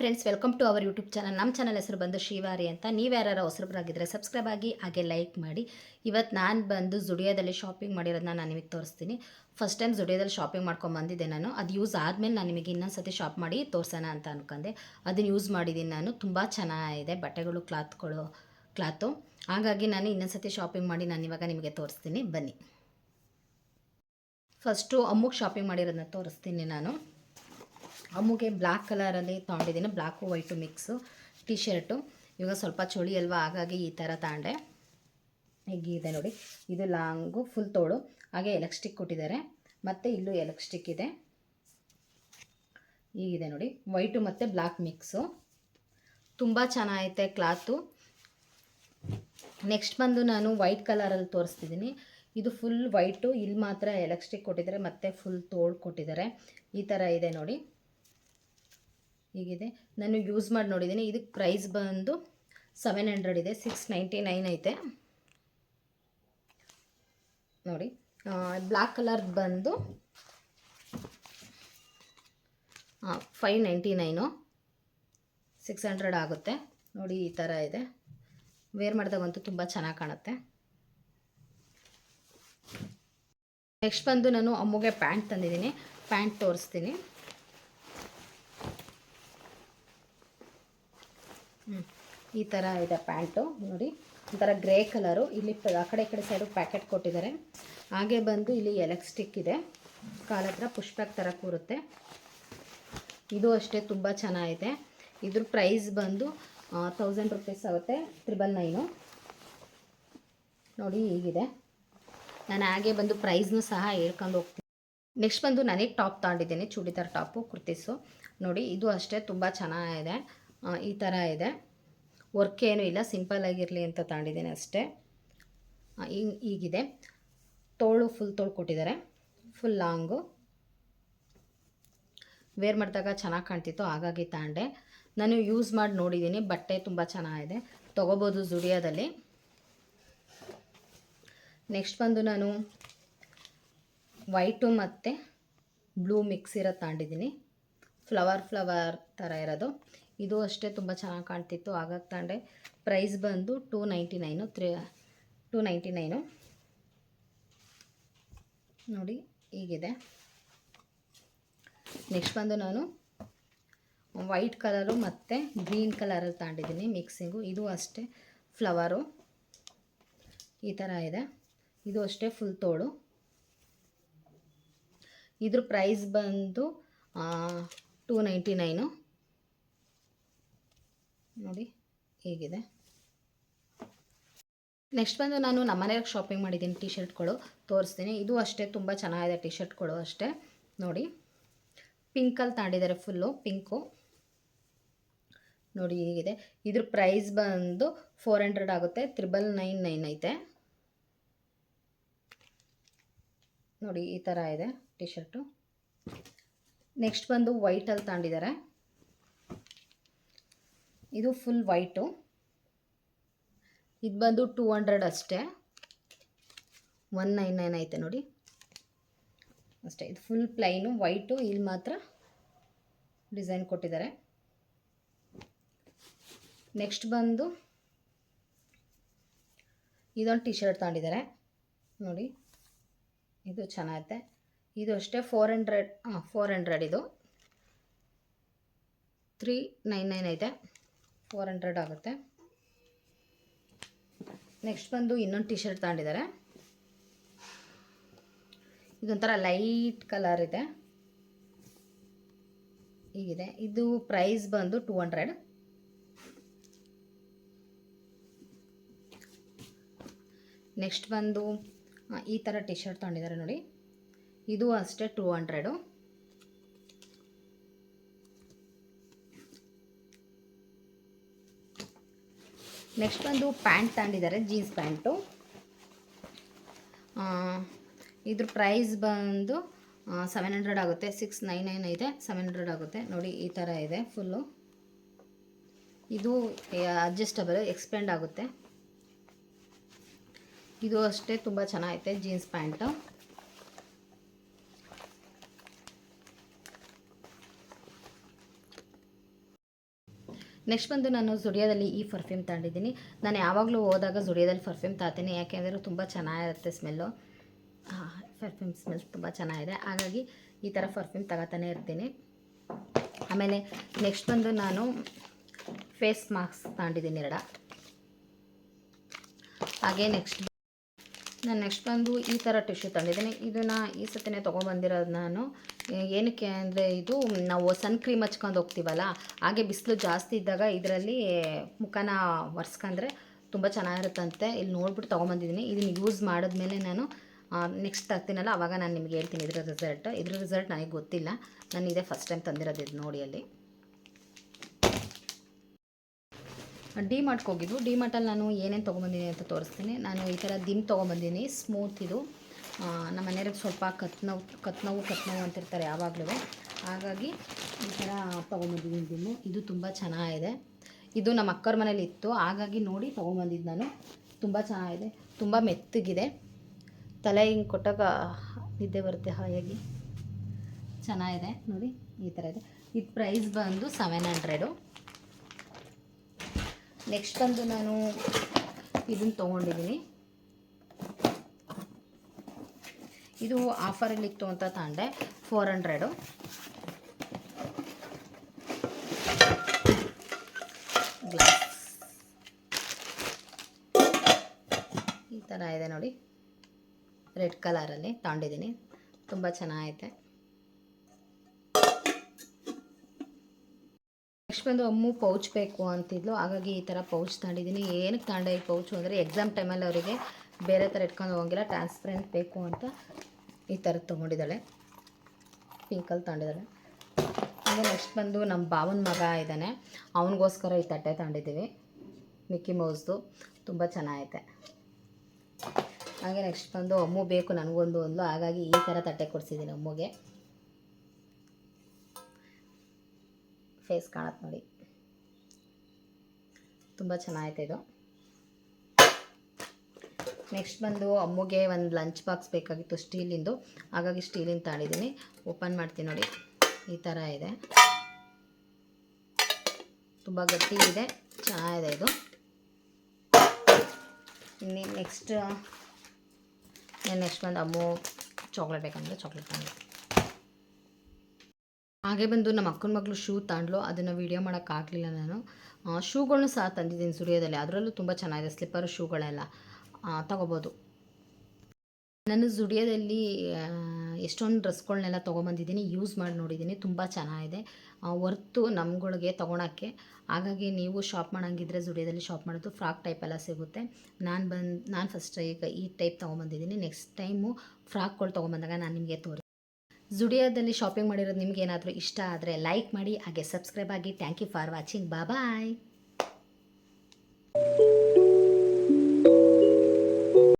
Friends welcome to our YouTube channel ನಮ್ಮ channel ಹೆಸರು ಬಂದು ಶ್ರೀವಾರಿ ಅಂತ. ನೀವು ಯಾರು ಹೊಸಬ್ರಾಗಿದ್ದರೆ ಸಬ್ಸ್ಕ್ರೈಬ್ ಆಗಿ, ಹಾಗೆ ಲೈಕ್ ಮಾಡಿ. ಇವತ್ತು ನಾನು ಬಂದು ಜುಡಿಯೋದಲ್ಲಿ ಶಾಪಿಂಗ್ ಮಾಡಿರೋದನ್ನ ನಾನು ನಿಮಗೆ ತೋರಿಸ್ತೀನಿ. ಫಸ್ಟ್ ಟೈಮ್ ಜುಡಿಯೋದಲ್ಲಿ ಶಾಪಿಂಗ್ ಮಾಡ್ಕೊಂಡು ಬಂದಿದ್ದೆ ನಾನು. ಅದು ಯೂಸ್ ಆದಮೇಲೆ ನಾನು ನಿಮಗೆ ಇನ್ನೊಂದು ಸತಿ ಶಾಪ್ ಮಾಡಿ ತೋರಿಸೋಣ ಅಂತ ಅನ್ಕೊಂಡೆ. ಅದನ್ನು ಯೂಸ್ ಮಾಡಿದ್ದೀನಿ ನಾನು. ತುಂಬ ಚೆನ್ನಾಗಿದೆ. ಬಟ್ಟೆಗಳು, ಕ್ಲಾತ್ಗಳು, ಕ್ಲಾತು. ಹಾಗಾಗಿ ನಾನು ಇನ್ನೊಂದು ಸತಿ ಶಾಪಿಂಗ್ ಮಾಡಿ ನಾನು ಇವಾಗ ನಿಮಗೆ ತೋರಿಸ್ತೀನಿ. ಬನ್ನಿ. ಫಸ್ಟು ಅಮ್ಮುಗೆ ಶಾಪಿಂಗ್ ಮಾಡಿರೋದನ್ನ ತೋರಿಸ್ತೀನಿ ನಾನು. ಅಮ್ಮಗೆ ಬ್ಲ್ಯಾಕ್ ಕಲರಲ್ಲಿ ತೊಗೊಂಡಿದ್ದೀನಿ black white mix T shirt ಇವಾಗ ಸ್ವಲ್ಪ ಚಳಿ ಅಲ್ವಾ, ಹಾಗಾಗಿ ಈ ಥರ ತಗೊಂಡೆ ಹೀಗಿದೆ ನೋಡಿ. ಇದು ಲಾಂಗು ಫುಲ್ ತೋಳು. ಹಾಗೆ ಎಲೆಕ್ಸ್ಟಿಕ್ ಕೊಟ್ಟಿದ್ದಾರೆ. ಮತ್ತು ಇಲ್ಲೂ ಎಲೆಕ್ಸ್ಟಿಕ್ ಇದೆ. ಹೀಗಿದೆ ನೋಡಿ. ವೈಟು ಮತ್ತು ಬ್ಲ್ಯಾಕ್ ಮಿಕ್ಸು ತುಂಬ ಚೆನ್ನಾಗೈತೆ ಕ್ಲಾತು ನೆಕ್ಸ್ಟ್ ಬಂದು ನಾನು ವೈಟ್ ಕಲರಲ್ಲಿ ತೋರಿಸ್ತಿದ್ದೀನಿ. ಇದು ಫುಲ್ ವೈಟು ಇಲ್ಲಿ ಮಾತ್ರ ಎಲೆಕ್ಸ್ಟಿಕ್ ಕೊಟ್ಟಿದ್ದಾರೆ, ಮತ್ತು ಫುಲ್ ತೋಳು ಕೊಟ್ಟಿದ್ದಾರೆ. ಈ ಥರ ಇದೆ ನೋಡಿ. ಹೀಗಿದೆ. ನಾನು ಯೂಸ್ ಮಾಡಿ ನೋಡಿದ್ದೀನಿ. ಇದಕ್ಕೆ ಪ್ರೈಸ್ ಬಂದು ಸೆವೆನ್ ಹಂಡ್ರೆಡ್ ಇದೆ. ಸಿಕ್ಸ್ ನೈಂಟಿ ನೈನ್ ಐತೆ. ನೋಡಿ ಬ್ಲ್ಯಾಕ್ ಕಲರ್ ಬಂದು five ninety nine six hundred ಆಗುತ್ತೆ. ನೋಡಿ, ಈ ಥರ ಇದೆ. ವೇರ್ ಮಾಡಿದಾಗಂತೂ ತುಂಬ ಚೆನ್ನಾಗಿ ಕಾಣುತ್ತೆ. ನೆಕ್ಸ್ಟ್ ಬಂದು ನಾನು ಅಮ್ಮಗೆ ಪ್ಯಾಂಟ್ ತಂದಿದ್ದೀನಿ. ಪ್ಯಾಂಟ್ ತೋರಿಸ್ತೀನಿ. ಈ ಥರ ಇದೆ ಪ್ಯಾಂಟು, ನೋಡಿ. ಒಂಥರ ಗ್ರೇ ಕಲರು. ಇಲ್ಲಿ ಆ ಕಡೆ ಕಡೆ ಸೈಡು ಪ್ಯಾಕೆಟ್ ಕೊಟ್ಟಿದ್ದಾರೆ. ಹಾಗೆ ಬಂದು ಇಲ್ಲಿ ಎಲೆಕ್ಸ್ಟಿಕ್ ಇದೆ. ಕಾಲ ಹತ್ರ ಪುಷ್ಪ್ಯಾಕ್ ಥರ ಕೂರುತ್ತೆ. ಇದು ಅಷ್ಟೇ ತುಂಬ ಚೆನ್ನಾಗಿದೆ. ಇದ್ರ ಪ್ರೈಸ್ ಬಂದು ತೌಸಂಡ್ ರುಪೀಸ್ ಆಗುತ್ತೆ. ತ್ರಿಬಲ್ ನೈನು ನೋಡಿ ಹೀಗಿದೆ. ನಾನು ಹಾಗೆ ಬಂದು ಪ್ರೈಸ್ನೂ ಸಹ ಹೇಳ್ಕೊಂಡು ಹೋಗ್ತೀನಿ. ನೆಕ್ಸ್ಟ್ ಬಂದು ನನಗೆ ಟಾಪ್ ತಗೊಂಡಿದ್ದೀನಿ. ಚೂಡಿದಾರ್ ಟಾಪು ಕುರ್ತೀಸು. ನೋಡಿ, ಇದು ಅಷ್ಟೇ ತುಂಬ ಚೆನ್ನಾಗಿದೆ. ಈ ಥರ ಇದೆ. ವರ್ಕ್ ಏನೂ ಇಲ್ಲ ಸಿಂಪಲ್ ಆಗಿರಲಿ ಅಂತ ತಗೊಂಡಿದ್ದೀನಿ ಅಷ್ಟೇ. ಈಗಿದೆ. ತೋಳು ಫುಲ್ ತೋಳು ಕೊಟ್ಟಿದ್ದಾರೆ. ಫುಲ್ ಲಾಂಗು ವೇರ್ ಮಾಡಿದಾಗ ಚೆನ್ನಾಗಿ ಕಾಣ್ತಿತ್ತು, ಹಾಗಾಗಿ ತಗೊಂಡೆ ನಾನು ಯೂಸ್ ಮಾಡಿ ನೋಡಿದ್ದೀನಿ, ಬಟ್ಟೆ ತುಂಬ ಚೆನ್ನಾಗಿದೆ. ತೊಗೋಬೋದು ಜುಡಿಯೋದಲ್ಲಿ ನೆಕ್ಸ್ಟ್ ಬಂದು ನಾನು ವೈಟು ಮತ್ತು ಬ್ಲೂ ಮಿಕ್ಸ್ ಇರೋದು ತಗೊಂಡಿದ್ದೀನಿ ಫ್ಲವರ್ ಫ್ಲವರ್ ಥರ ಇರೋದು. ಇದು ಅಷ್ಟೇ ತುಂಬ ಚೆನ್ನಾಗಿ ಕಾಣ್ತಿತ್ತು. ಆಗಾಗ ತಗೊಂಡೆ ಪ್ರೈಸ್ ಬಂದು two ninety nine three two ninety nine ನೋಡಿ, ಹೀಗಿದೆ. ನೆಕ್ಸ್ಟ್ ಬಂದು ನಾನು ವೈಟ್ ಕಲರು ಮತ್ತು ಗ್ರೀನ್ ಕಲರಲ್ಲಿ ತಗೊಂಡಿದ್ದೀನಿ ಮಿಕ್ಸಿಂಗು ಇದು ಅಷ್ಟೇ ಫ್ಲವರು ಈ ಥರ ಇದೆ. ಇದು ಅಷ್ಟೇ ಫುಲ್ ತೋಳು. ಇದ್ರ ಪ್ರೈಸ್ ಬಂದು ಟೂ ನೈಂಟಿ ನೈನು ನೋಡಿ ಹೇಗಿದೆ. ನೆಕ್ಸ್ಟ್ ಬಂದು ನಾನು ನಮ್ಮನೆಯಾಗ ಶಾಪಿಂಗ್ ಮಾಡಿದ್ದೀನಿ ಟಿ ಶರ್ಟ್ಗಳು ತೋರಿಸ್ತೀನಿ. ಇದು ಅಷ್ಟೇ, ತುಂಬ ಚೆನ್ನಾಗಿದೆ ಟಿ ಶರ್ಟ್ಗಳು ಅಷ್ಟೇ. ನೋಡಿ ಪಿಂಕಲ್ಲಿ ತಾಂಡಿದ್ದಾರೆ ಫುಲ್ಲು ಪಿಂಕು ನೋಡಿ ಹೀಗಿದೆ. ಇದ್ರ ಪ್ರೈಸ್ ಬಂದು ಫೋರ್ ಹಂಡ್ರೆಡ್ ಆಗುತ್ತೆ. ತ್ರಿಬಲ್ ನೈನ್ ನೈನ್ ಐತೆ. ನೋಡಿ, ಈ ಥರ ಇದೆ ಟಿ ಶರ್ಟು ನೆಕ್ಸ್ಟ್ ಬಂದು ವೈಟಲ್ಲಿ ತಾಂಡಿದ್ದಾರೆ ಇದು ಫುಲ್ ವೈಟು ಇದು ಬಂದು ಟೂ ಹಂಡ್ರೆಡ್ ಅಷ್ಟೇ. ಒನ್ ನೈನ್ ನೈನ್ ಐತೆ ನೋಡಿ. ಅಷ್ಟೇ, ಇದು ಫುಲ್ ಪ್ಲೈನು ವೈಟು ಇಲ್ಲಿ ಮಾತ್ರ ಡಿಸೈನ್ ಕೊಟ್ಟಿದ್ದಾರೆ. ನೆಕ್ಸ್ಟ್ ಬಂದು ಇದೊಂದು ಟಿ ಶರ್ಟ್ ತಗೊಂಡಿದ್ದಾರೆ. ನೋಡಿ, ಇದು ಚೆನ್ನಾಗೈತೆ. ಇದು ಅಷ್ಟೇ ಫೋರ್ ಹಂಡ್ರೆಡ್ ಹಾಂ ಫೋರ್ ಹಂಡ್ರೆಡ್ ಇದು. ತ್ರೀ ನೈನ್ ನೈನ್ ಐತೆ. ಫೋರ್ ಹಂಡ್ರೆಡ್ ಆಗುತ್ತೆ. ನೆಕ್ಸ್ಟ್ ಬಂದು ಇನ್ನೊಂದು ಟಿ ಶರ್ಟ್ ತಗೊಂಡಿದ್ದಾರೆ. ಇದೊಂಥರ ಲೈಟ್ ಕಲರ್ ಇದೆ. ಹೀಗಿದೆ. ಇದು ಪ್ರೈಸ್ ಬಂದು ಟೂ ಹಂಡ್ರೆಡ್ ನೆಕ್ಸ್ಟ್ ಬಂದು ಈ ಥರ ಟಿ ಶರ್ಟ್ ತಗೊಂಡಿದ್ದಾರೆ ನೋಡಿ. ಇದು ಅಷ್ಟೇ ಟೂ ಹಂಡ್ರೆಡು ನೆಕ್ಸ್ಟ್ ಬಂದು ಪ್ಯಾಂಟ್ ತಗೊಂಡಿದ್ದಾರೆ ಜೀನ್ಸ್ ಪ್ಯಾಂಟು ಇದ್ರ ಪ್ರೈಸ್ ಬಂದು ಸೆವೆನ್ ಹಂಡ್ರೆಡ್ ಆಗುತ್ತೆ. ಸಿಕ್ಸ್ ನೈನ್ ನೈನ್ ಇದೆ ಸೆವೆನ್ ಹಂಡ್ರೆಡ್ ಆಗುತ್ತೆ. ನೋಡಿ, ಈ ಥರ ಇದೆ ಫುಲ್ಲು ಇದು ಅಡ್ಜಸ್ಟಬಲ್ ಎಕ್ಸ್ಪೆಂಡ್ ಆಗುತ್ತೆ. ಇದು ಅಷ್ಟೇ, ತುಂಬ ಚೆನ್ನಾಗೈತೆ ಜೀನ್ಸ್ ಪ್ಯಾಂಟು ನೆಕ್ಸ್ಟ್ ಬಂದು ನಾನು ಜುಡಿಯೋದಲ್ಲಿ ಈ ಪರ್ಫ್ಯೂಮ್ ತಗೊಂಡಿದ್ದೀನಿ. ನಾನು ಯಾವಾಗಲೂ ಹೋದಾಗ ಜುಡಿಯೋದಲ್ಲಿ ಪರ್ಫ್ಯೂಮ್ ತರ್ತೀನಿ ಯಾಕೆಂದರೆ ತುಂಬ ಚೆನ್ನಾಗಿರುತ್ತೆ ಸ್ಮೆಲ್ಲು ಪರ್ಫ್ಯೂಮ್ ಸ್ಮೆಲ್ ತುಂಬ ಚೆನ್ನಾಗಿದೆ. ಹಾಗಾಗಿ ಈ ಥರ ಪರ್ಫ್ಯೂಮ್ ತಗೋತಾನೆ ಇರ್ತೀನಿ. ಆಮೇಲೆ ನೆಕ್ಸ್ಟ್ ಬಂದು ನಾನು ಫೇಸ್ ಮಾಸ್ಕ್ ತಗೊಂಡಿದ್ದೀನಿ ಎರಡ. ಹಾಗೆ ನೆಕ್ಸ್ಟ್ ನಾನು ನೆಕ್ಸ್ಟ್ ಬಂದು ಈ ಥರ ಟಿಶ್ಯೂ ತಂದಿದ್ದೀನಿ. ಇದನ್ನು ಈ ಸತಿನೇ ತೊಗೊಂಬಂದಿರೋದು ನಾನು. ಏನಕ್ಕೆ ಅಂದರೆ ಇದು ನಾವು ಸನ್ ಕ್ರೀಮ್ ಹಚ್ಕೊಂಡು ಹೋಗ್ತೀವಲ್ಲ, ಹಾಗೆ ಬಿಸಿಲು ಜಾಸ್ತಿ ಇದ್ದಾಗ ಇದರಲ್ಲಿ ಮುಖನ ಒರೆಸ್ಕೊಂಡ್ರೆ ತುಂಬ ಚೆನ್ನಾಗಿರುತ್ತಂತೆ. ಇಲ್ಲಿ ನೋಡ್ಬಿಟ್ಟು ತೊಗೊಂಬಂದಿದ್ದೀನಿ. ಇದನ್ನು ಯೂಸ್ ಮಾಡಿದ್ಮೇಲೆ ನಾನು ನೆಕ್ಸ್ಟ್ ತರ್ತೀನಲ್ಲ, ಅವಾಗ ನಾನು ನಿಮ್ಗೆ ಹೇಳ್ತೀನಿ ಇದರ ರಿಸಲ್ಟ್ ಇದ್ರ ರಿಸಲ್ಟ್ ನನಗೆ ಗೊತ್ತಿಲ್ಲ. ನಾನು ಇದೇ ಫಸ್ಟ್ ಟೈಮ್ ತಂದಿರೋದು ಇದು ನೋಡಿ ಅಲ್ಲಿ. ಡಿ ಮಾರ್ಟ್ಗೆ ಹೋಗಿದ್ದು. ಡಿ ಮಾರ್ಟಲ್ಲಿ ನಾನು ಏನೇನು ತೊಗೊಂಬಂದಿನಿ ಅಂತ ತೋರಿಸ್ತೀನಿ. ನಾನು ಈ ಥರ ದಿಮ್ ತೊಗೊಂಬಂದಿನಿ. ಸ್ಮೂತ್ ಇದು. ನಮ್ಮ ಮನೆಯವ್ರಿಗೆ ಸ್ವಲ್ಪ ಕತ್ನೋವು ಕತ್ನೋವು ಕತ್ನೋವು ಕತ್ ಅಂತಿರ್ತಾರೆ ಯಾವಾಗಲೂ. ಹಾಗಾಗಿ ಈ ಥರ ತೊಗೊಂಬಂದಿದ್ದೀನಿ ದಿಮ್ಮು. ಇದು ತುಂಬ ಚೆನ್ನಾಗಿದೆ. ಇದು ನಮ್ಮ ಅಕ್ಕರ ಮನೇಲಿ ಇತ್ತು. ಹಾಗಾಗಿ ನೋಡಿ ತೊಗೊಂಬಂದಿದ್ದು ನಾನು. ತುಂಬ ಚೆನ್ನಾಗಿದೆ. ತುಂಬ ಮೆತ್ತಗಿದೆ. ತಲೆ ಹಿಂಗೆ ಕೊಟ್ಟಾಗ ನಿದ್ದೆ ಬರುತ್ತೆ ಹಾಯಾಗಿ ಚೆನ್ನಾಗಿದೆ. ನೋಡಿ ಈ ಥರ ಇದೆ. ಇದು ಪ್ರೈಸ್ ಬಂದು ಸೆವೆನ್ ಹಂಡ್ರೆಡು ನೆಕ್ಸ್ಟ್ ಬಂದು ನಾನು ಇದನ್ನು ತೊಗೊಂಡಿದ್ದೀನಿ. ಇದು ಆಫರಲ್ಲಿತ್ತು ಅಂತ ತಗೊಂಡೆ ಫೋರ್ ಹಂಡ್ರೆಡು ಈ ಥರ ಇದೆ ನೋಡಿ. ರೆಡ್ ಕಲರಲ್ಲಿ ತಗೊಂಡಿದ್ದೀನಿ ತುಂಬ ಚೆನ್ನಾಗೈತೆ. ಬಂದು ಅಮ್ಮು ಪೌಚ್ ಬೇಕು ಅಂತಿದ್ಲು. ಹಾಗಾಗಿ ಈ ಥರ ಪೌಚ್ ತಗೊಂಡಿದ್ದೀನಿ ಏನಕ್ಕೆ ತಗೊಂಡೆ ಈ ಪೌಚು ಅಂದರೆ ಎಕ್ಸಾಮ್ ಟೈಮಲ್ಲಿ ಅವರಿಗೆ ಬೇರೆ ಥರ ಇಟ್ಕೊಂಡು ಹೋಗಿಲ್ಲ. ಟ್ರಾನ್ಸ್ಪರೆಂಟ್ ಬೇಕು ಅಂತ ಈ ಥರದ್ದು ತೊಗೊಂಡಿದ್ದಾಳೆ. ಪಿಂಕಲ್ಲಿ ತಗೊಂಡಿದ್ದಾಳೆ ಹಾಗೆ ನೆಕ್ಸ್ಟ್ ಬಂದು ನಮ್ಮ ಬಾವನ ಮಗ ಇದ್ದಾನೆ. ಅವನಿಗೋಸ್ಕರ ಈ ತಟ್ಟೆ ತಗೊಂಡಿದ್ದೀವಿ ಮಿಕ್ಕಿ ಮೌಸ್ದು ತುಂಬ ಚೆನ್ನಾಗೈತೆ. ಹಾಗೆ ನೆಕ್ಸ್ಟ್ ಬಂದು ಅಮ್ಮು ಬೇಕು ನನಗೊಂದು ಒಂದು ಹಾಗಾಗಿ ಈ ಥರ ತಟ್ಟೆ ಕೊಡಿಸಿದ್ದೀನಿ ಅಮ್ಮಗೆ. ಫೇಸ್ ಕಾಣತ್ತೆ ನೋಡಿ. ತುಂಬ ಚೆನ್ನಾಗೈತೆ ಇದು. ನೆಕ್ಸ್ಟ್ ಬಂದು ಅಮ್ಮಗೆ ಒಂದು ಲಂಚ್ ಬಾಕ್ಸ್ ಬೇಕಾಗಿತ್ತು ಸ್ಟೀಲಿಂದು. ಹಾಗಾಗಿ ಸ್ಟೀಲಿಂದ ತಾಳಿದ್ದೀನಿ ಓಪನ್ ಮಾಡ್ತೀನಿ ನೋಡಿ. ಈ ಥರ ಇದೆ. ತುಂಬ ಗಟ್ಟಿ ಇದೆ ಚೆನ್ನಾಗಿದೆ ಇದು. ಇನ್ನು ನೆಕ್ಸ್ಟ್ ನೆಕ್ಸ್ಟ್ ಬಂದು ಅಮ್ಮು ಚಾಕ್ಲೇಟ್ ಬೇಕಂದರೆ ಚಾಕ್ಲೇಟ್ ತಗೊಂಡು ಹಾಗೆ ಬಂದು ನಮ್ಮ ಅಕ್ಕನ ಮಗಳು ಶೂ ತಗೊಂಡ್ಲು ಅದನ್ನು ವೀಡಿಯೋ ಮಾಡೋಕ್ಕಾಗಲಿಲ್ಲ ನಾನು. ಶೂಗಳನ್ನು ಸಹ ತಂದಿದ್ದೀನಿ ಸುರಿಯೋದಲ್ಲಿ ಅದರಲ್ಲೂ ತುಂಬ ಚೆನ್ನಾಗಿದೆ ಸ್ಲಿಪ್ಪರ್ ಶೂಗಳೆಲ್ಲ. ತಗೋಬೋದು. ನಾನು ಜುಡಿಯೋದಲ್ಲಿ ಎಷ್ಟೊಂದು ಡ್ರೆಸ್ಗಳನ್ನೆಲ್ಲ ತೊಗೊಂಬಂದಿದ್ದೀನಿ ಯೂಸ್ ಮಾಡಿ ನೋಡಿದ್ದೀನಿ. ತುಂಬ ಚೆನ್ನಾಗಿದೆ. ಹೊರ್ತು ನಮ್ಗಳಿಗೆ ತೊಗೊಳಕ್ಕೆ. ಹಾಗಾಗಿ ನೀವು ಶಾಪ್ ಮಾಡೋಂಗಿದ್ರೆ ಜುಡಿಯೋದಲ್ಲಿ ಶಾಪ್ ಮಾಡೋದು ಫ್ರಾಕ್ ಟೈಪ್ ಎಲ್ಲ ಸಿಗುತ್ತೆ. ನಾನು ಬಂದು, ನಾನು ಫಸ್ಟ್ ಈಗ ಈ ಟೈಪ್ ತೊಗೊಂಬಂದಿದ್ದೀನಿ. ನೆಕ್ಸ್ಟ್ ಟೈಮು ಫ್ರಾಕ್ಗಳು ತೊಗೊಂಬಂದಾಗ ನಾನು ನಿಮಗೆ ತೋರಿ ಜುಡಿಯೋದಲ್ಲಿ ಶಾಪಿಂಗ್ ಮಾಡಿರೋದು ನಿಮ್ಗೆ ಏನಾದರೂ ಇಷ್ಟ ಆದರೆ ಲೈಕ್ ಮಾಡಿ, ಹಾಗೆ ಸಬ್ಸ್ಕ್ರೈಬ್ ಆಗಿ. Thank you for watching bye